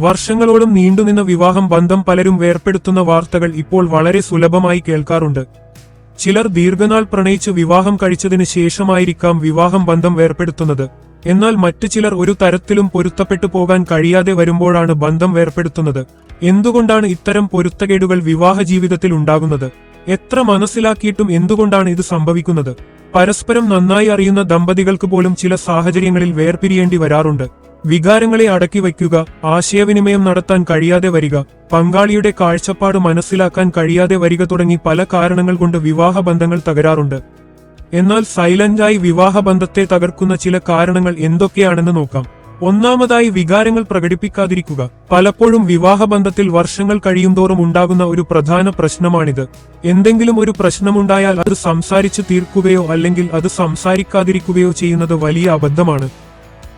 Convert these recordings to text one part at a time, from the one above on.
വർഷങ്ങളോളം നീണ്ടുനിന്ന വിവാഹം ബന്ധം പലരും വേർപ്പെടുത്തുന്ന വാർത്തകൾ ഇപ്പോൾ വളരെ സുലഭമായി കേൾക്കാറുണ്ട്. ചിലർ ദീർഘനാൾ പ്രണയിച്ച് വിവാഹം കഴിച്ചതിന് ശേഷമായിരിക്കാം വിവാഹം ബന്ധം വേർപ്പെടുത്തുന്നത്. എന്നാൽ മറ്റു ചിലർ ഒരു തരത്തിലും പൊരുത്തപ്പെട്ടു പോകാൻ കഴിയാതെ വരുമ്പോഴാണ് ബന്ധം വേർപ്പെടുത്തുന്നത്. എന്തുകൊണ്ടാണ് ഇത്തരം പൊരുത്തക്കേടുകൾ വിവാഹ ജീവിതത്തിൽ ഉണ്ടാകുന്നത്? എത്ര മനസ്സിലാക്കിയിട്ടും എന്തുകൊണ്ടാണ് ഇത് സംഭവിക്കുന്നത്? പരസ്പരം നന്നായി അറിയുന്ന ദമ്പതികൾക്ക് പോലും ചില സാഹചര്യങ്ങളിൽ വേർപിരിയേണ്ടി വരാറുണ്ട്. വികാരങ്ങളെ അടക്കി വയ്ക്കുക ആശയവിനിമയം നടത്താൻ കഴിയാതെ വരിക പങ്കാളിയുടെ കാഴ്ചപ്പാട് മനസ്സിലാക്കാൻ കഴിയാതെ വരിക തുടങ്ങി പല കാരണങ്ങൾ കൊണ്ട് വിവാഹ ബന്ധങ്ങൾ തകരാറുണ്ട്. എന്നാൽ സൈലന്റായി വിവാഹ ബന്ധത്തെ തകർക്കുന്ന ചില കാരണങ്ങൾ എന്തൊക്കെയാണെന്ന് നോക്കാം. ഒന്നാമതായി വികാരങ്ങൾ പ്രകടിപ്പിക്കാതിരിക്കുക. പലപ്പോഴും വിവാഹബന്ധത്തിൽ വർഷങ്ങൾ കഴിയുംതോറും ഉണ്ടാകുന്ന ഒരു പ്രധാന പ്രശ്നമാണിത്. എന്തെങ്കിലും ഒരു പ്രശ്നമുണ്ടായാൽ അത് സംസാരിച്ചു തീർക്കുകയോ അല്ലെങ്കിൽ അത് സംസാരിക്കാതിരിക്കുകയോ ചെയ്യുന്നത് വലിയ അബദ്ധമാണ്.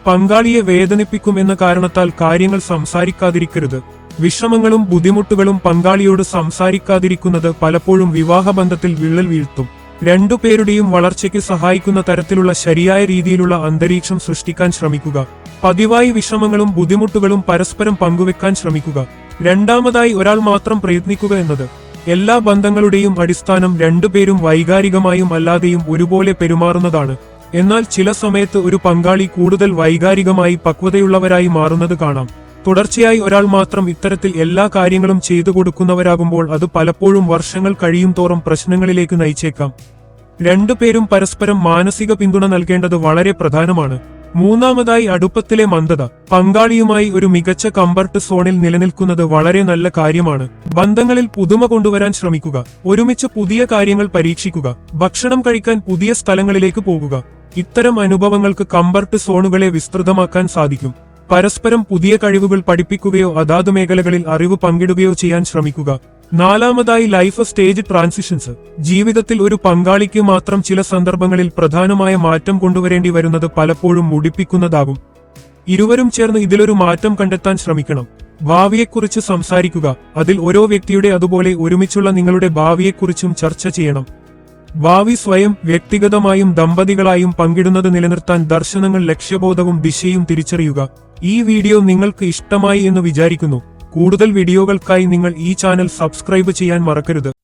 പങ്കാളിയെ വേദനിപ്പിക്കുമെന്ന കാരണത്താൽ കാര്യങ്ങൾ സംസാരിക്കാതിരിക്കരുത്. വിഷമങ്ങളും ബുദ്ധിമുട്ടുകളും പങ്കാളിയോട് സംസാരിക്കാതിരിക്കുന്നത് പലപ്പോഴും വിവാഹബന്ധത്തിൽ വിള്ളൽ വീഴ്ത്തും. രണ്ടുപേരുടെയും വളർച്ചയ്ക്ക് സഹായിക്കുന്ന തരത്തിലുള്ള ശരിയായ രീതിയിലുള്ള അന്തരീക്ഷം സൃഷ്ടിക്കാൻ ശ്രമിക്കുക. പതിവായി വിഷമങ്ങളും ബുദ്ധിമുട്ടുകളും പരസ്പരം പങ്കുവെക്കാൻ ശ്രമിക്കുക. രണ്ടാമതായി ഒരാൾ മാത്രം പ്രയത്നിക്കുക എന്നത്. എല്ലാ ബന്ധങ്ങളുടെയും അടിസ്ഥാനം രണ്ടുപേരും വൈകാരികമായും അല്ലാതെയും ഒരുപോലെ പെരുമാറുന്നതാണ്. എന്നാൽ ചില സമയത്ത് ഒരു പങ്കാളി കൂടുതൽ വൈകാരികമായി പക്വതയുള്ളവരായി മാറുന്നത് കാണാം. തുടർച്ചയായി ഒരാൾ മാത്രം ഇത്തരത്തിൽ എല്ലാ കാര്യങ്ങളും ചെയ്തു കൊടുക്കുന്നവരാകുമ്പോൾ അത് പലപ്പോഴും വർഷങ്ങൾ കഴിയും തോറും പ്രശ്നങ്ങളിലേക്ക് നയിച്ചേക്കാം. രണ്ടുപേരും പരസ്പരം മാനസിക പിന്തുണ നൽകേണ്ടത് വളരെ പ്രധാനമാണ്. മൂന്നാമതായി അടുപ്പത്തിലെ മന്ദത. പങ്കാളിയുമായി ഒരു മികച്ച കംഫർട്ട് സോണിൽ നിലനിൽക്കുന്നത് വളരെ നല്ല കാര്യമാണ്. ബന്ധങ്ങളിൽ പുതുമ കൊണ്ടുവരാൻ ശ്രമിക്കുക. ഒരുമിച്ച് പുതിയ കാര്യങ്ങൾ പരീക്ഷിക്കുക. ഭക്ഷണം കഴിക്കാൻ പുതിയ സ്ഥലങ്ങളിലേക്ക് പോകുക. ഇത്തരം അനുഭവങ്ങൾക്ക് കംഫർട്ട് സോണുകളെ വിസ്തൃതമാക്കാൻ സാധിക്കും. പരസ്പരം പുതിയ കഴിവുകൾ പഠിപ്പിക്കുകയോ അതാത് മേഖലകളിൽ അറിവ് പങ്കിടുകയോ ചെയ്യാൻ ശ്രമിക്കുക. നാലാമതായി ലൈഫ് സ്റ്റേജ് ട്രാൻസിഷൻസ് ജീവിതത്തിൽ ഒരു പങ്കാളിക്ക് മാത്രം ചില സന്ദർഭങ്ങളിൽ പ്രധാനമായ മാറ്റം കൊണ്ടുവരേണ്ടി വരുന്നത് പലപ്പോഴും മുടിപ്പിക്കുന്നതാകും. ഇരുവരും ചേർന്ന് ഇതിലൊരു മാറ്റം കണ്ടെത്താൻ ശ്രമിക്കണം. ഭാവിയെക്കുറിച്ച് സംസാരിക്കുക. അതിൽ ഓരോ വ്യക്തിയുടെ അതുപോലെ ഒരുമിച്ചുള്ള നിങ്ങളുടെ ഭാവിയെക്കുറിച്ചും ചർച്ച ചെയ്യണം. ഭാവി സ്വയം വ്യക്തിഗതമായും ദമ്പതികളായും പങ്കിടുന്നത് നിലനിർത്താൻ ദർശനങ്ങൾ ലക്ഷ്യബോധവും ദിശയും തിരിച്ചറിയുക. ഈ വീഡിയോ നിങ്ങൾക്ക് ഇഷ്ടമായി എന്ന് വിചാരിക്കുന്നു. കൂടുതൽ വീഡിയോകൾക്കായി നിങ്ങൾ ഈ ചാനൽ സബ്സ്ക്രൈബ് ചെയ്യാൻ മറക്കരുത്.